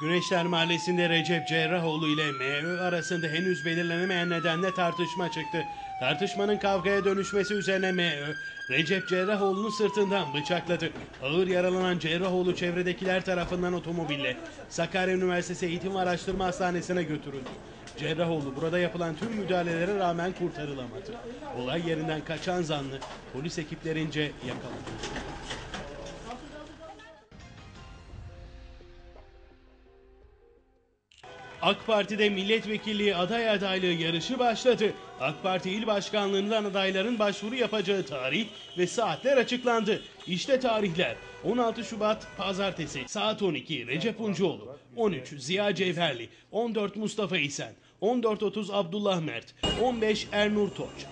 Güneşler Mahallesi'nde Recep Cerrahoğlu ile MÖ arasında henüz belirlenemeyen nedenle tartışma çıktı. Tartışmanın kavgaya dönüşmesi üzerine MÖ, Recep Cerrahoğlu'nu sırtından bıçakladı. Ağır yaralanan Cerrahoğlu çevredekiler tarafından otomobille Sakarya Üniversitesi Eğitim ve Araştırma Hastanesi'ne götürüldü. Cerrahoğlu burada yapılan tüm müdahalelere rağmen kurtarılamadı. Olay yerinden kaçan zanlı polis ekiplerince yakalandı. AK Parti'de milletvekilliği aday adaylığı yarışı başladı. AK Parti il başkanlığından adayların başvuru yapacağı tarih ve saatler açıklandı. İşte tarihler. 16 Şubat Pazartesi saat 12 Recep Uncuoğlu, 13 Ziya Cevherli, 14 Mustafa İsen, 14.30 Abdullah Mert, 15 Ernur Toç,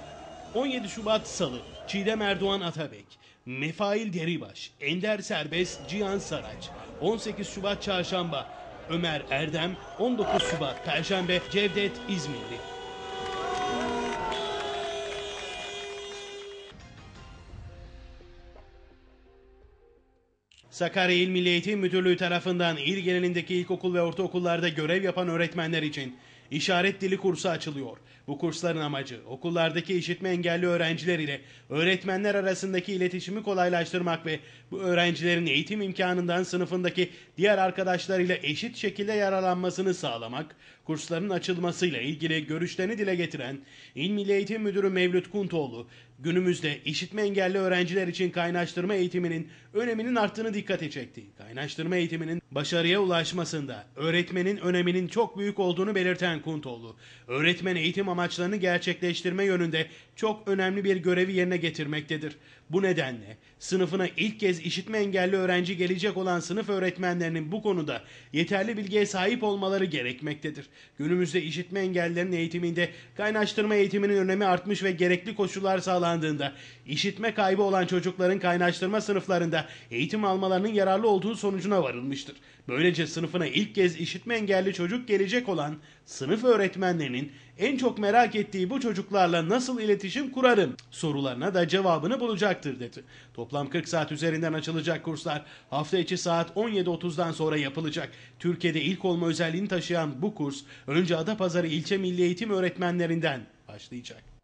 17 Şubat Salı Çiğdem Erdoğan Atabek, Mefail Deribaş, Ender Serbest, Cihan Saraç, 18 Şubat Çarşamba Ömer Erdem, 19 Şubat Perşembe Cevdet İzmirli. Sakarya İl Milli Eğitim Müdürlüğü tarafından il genelindeki ilkokul ve ortaokullarda görev yapan öğretmenler için işaret dili kursu açılıyor. Bu kursların amacı okullardaki işitme engelli öğrenciler ile öğretmenler arasındaki iletişimi kolaylaştırmak ve bu öğrencilerin eğitim imkanından sınıfındaki diğer arkadaşlarıyla eşit şekilde yararlanmasını sağlamak, kursların açılmasıyla ilgili görüşlerini dile getiren İl Milli Eğitim Müdürü Mevlüt Kuntoğlu, günümüzde işitme engelli öğrenciler için kaynaştırma eğitiminin öneminin arttığını dikkate çekti. Kaynaştırma eğitiminin başarıya ulaşmasında öğretmenin öneminin çok büyük olduğunu belirten Kuntoğlu, öğretmen eğitim amaçlarını gerçekleştirme yönünde çok önemli bir görevi yerine getirmektedir. Bu nedenle sınıfına ilk kez işitme engelli öğrenci gelecek olan sınıf öğretmenlerinin bu konuda yeterli bilgiye sahip olmaları gerekmektedir. Günümüzde işitme engellilerin eğitiminde kaynaştırma eğitiminin önemi artmış ve gerekli koşullar sağlandığında işitme kaybı olan çocukların kaynaştırma sınıflarında eğitim almalarının yararlı olduğu sonucuna varılmıştır. Böylece sınıfına ilk kez işitme engelli çocuk gelecek olan sınıf öğretmenlerinin en çok merak ettiği bu çocuklarla nasıl iletişim kurarım sorularına da cevabını bulacaktır dedi. Toplam 40 saat üzerinden açılacak kurslar hafta içi saat 17.30'dan sonra yapılacak. Türkiye'de ilk olma özelliğini taşıyan bu kurs önce Adapazarı İlçe Milli Eğitim öğretmenlerinden başlayacak.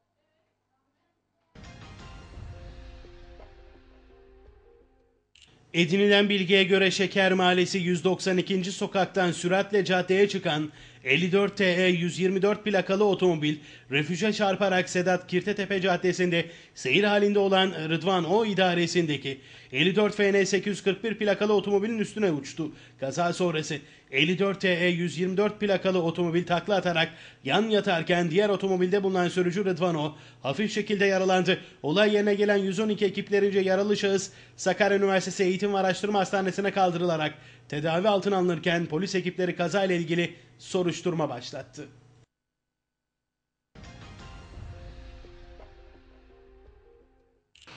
Edinilen bilgiye göre Şeker Mahallesi 192. sokaktan süratle caddeye çıkan 54 TE 124 plakalı otomobil refüje çarparak Sedat Kirtetepe Caddesi'nde seyir halinde olan Rıdvan O idaresindeki 54 FN 841 plakalı otomobilin üstüne uçtu. Kaza sonrası 54 TE 124 plakalı otomobil takla atarak yan yatarken diğer otomobilde bulunan sürücü Rıdvan O hafif şekilde yaralandı. Olay yerine gelen 112 ekiplerince yaralı şahıs Sakarya Üniversitesi Eğitim ve Araştırma Hastanesi'ne kaldırılarak tedavi altına alınırken polis ekipleri kazayla ilgili soruşturma başlattı.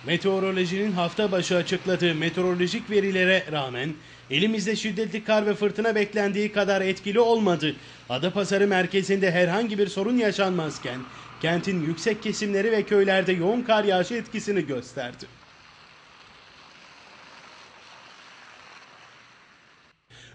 Meteorolojinin hafta başı açıkladığı meteorolojik verilere rağmen elimizde şiddetli kar ve fırtına beklendiği kadar etkili olmadı. Adapazarı merkezinde herhangi bir sorun yaşanmazken kentin yüksek kesimleri ve köylerde yoğun kar yağışı etkisini gösterdi.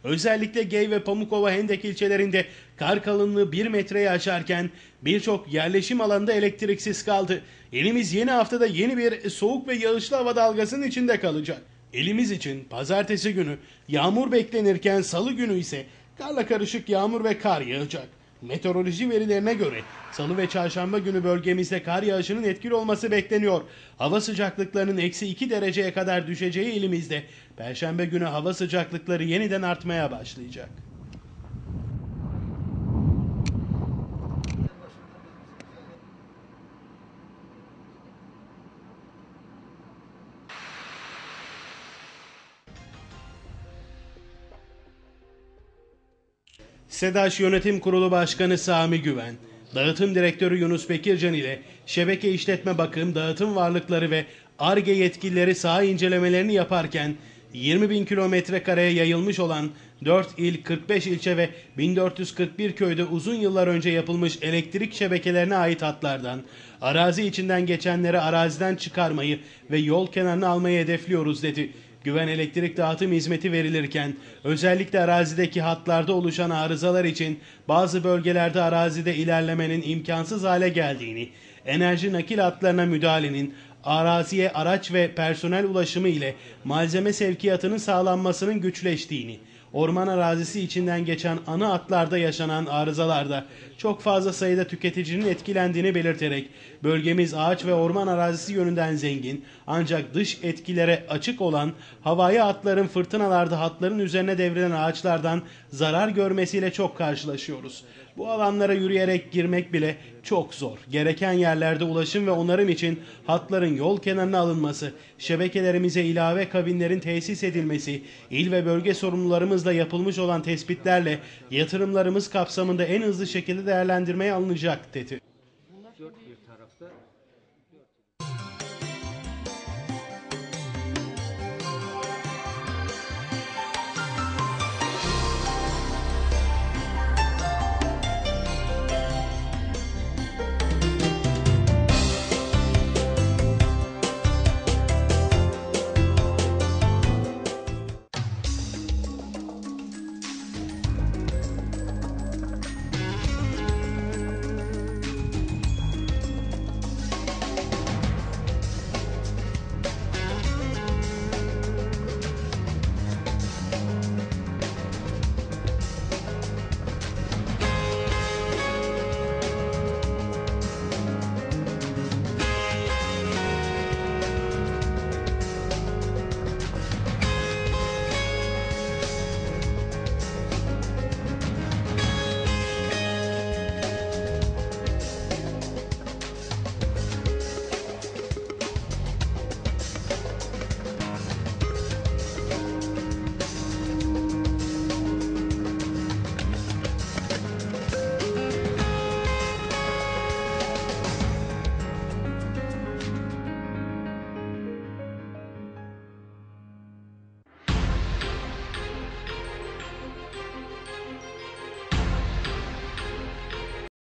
Özellikle Gey ve Pamukova Hendek ilçelerinde kar kalınlığı 1 metreyi aşarken birçok yerleşim alanında elektriksiz kaldı. Elimiz yeni haftada yeni bir soğuk ve yağışlı hava dalgasının içinde kalacak. Elimiz için pazartesi günü yağmur beklenirken salı günü ise karla karışık yağmur ve kar yağacak. Meteoroloji verilerine göre salı ve çarşamba günü bölgemizde kar yağışının etkili olması bekleniyor. Hava sıcaklıklarının eksi 2 dereceye kadar düşeceği ilimizde perşembe günü hava sıcaklıkları yeniden artmaya başlayacak. SEDAŞ Yönetim Kurulu Başkanı Sami Güven, Dağıtım Direktörü Yunus Bekircan ile şebeke işletme bakım, dağıtım varlıkları ve ARGE yetkilileri saha incelemelerini yaparken 20 bin kilometre kareye yayılmış olan 4 il, 45 ilçe ve 1441 köyde uzun yıllar önce yapılmış elektrik şebekelerine ait hatlardan arazi içinden geçenleri araziden çıkarmayı ve yol kenarına almayı hedefliyoruz dedi. Güven elektrik dağıtım hizmeti verilirken özellikle arazideki hatlarda oluşan arızalar için bazı bölgelerde arazide ilerlemenin imkansız hale geldiğini, enerji nakil hatlarına müdahalenin araziye araç ve personel ulaşımı ile malzeme sevkiyatının sağlanmasının güçleştiğini, orman arazisi içinden geçen ana hatlarda yaşanan arızalarda çok fazla sayıda tüketicinin etkilendiğini belirterek bölgemiz ağaç ve orman arazisi yönünden zengin ancak dış etkilere açık olan havai hatların fırtınalarda hatların üzerine devrilen ağaçlardan zarar görmesiyle çok karşılaşıyoruz. Bu alanlara yürüyerek girmek bile çok zor. Gereken yerlerde ulaşım ve onarım için hatların yol kenarına alınması, şebekelerimize ilave kabinlerin tesis edilmesi, il ve bölge sorumlularımızla yapılmış olan tespitlerle yatırımlarımız kapsamında en hızlı şekilde değerlendirmeye alınacak dedi.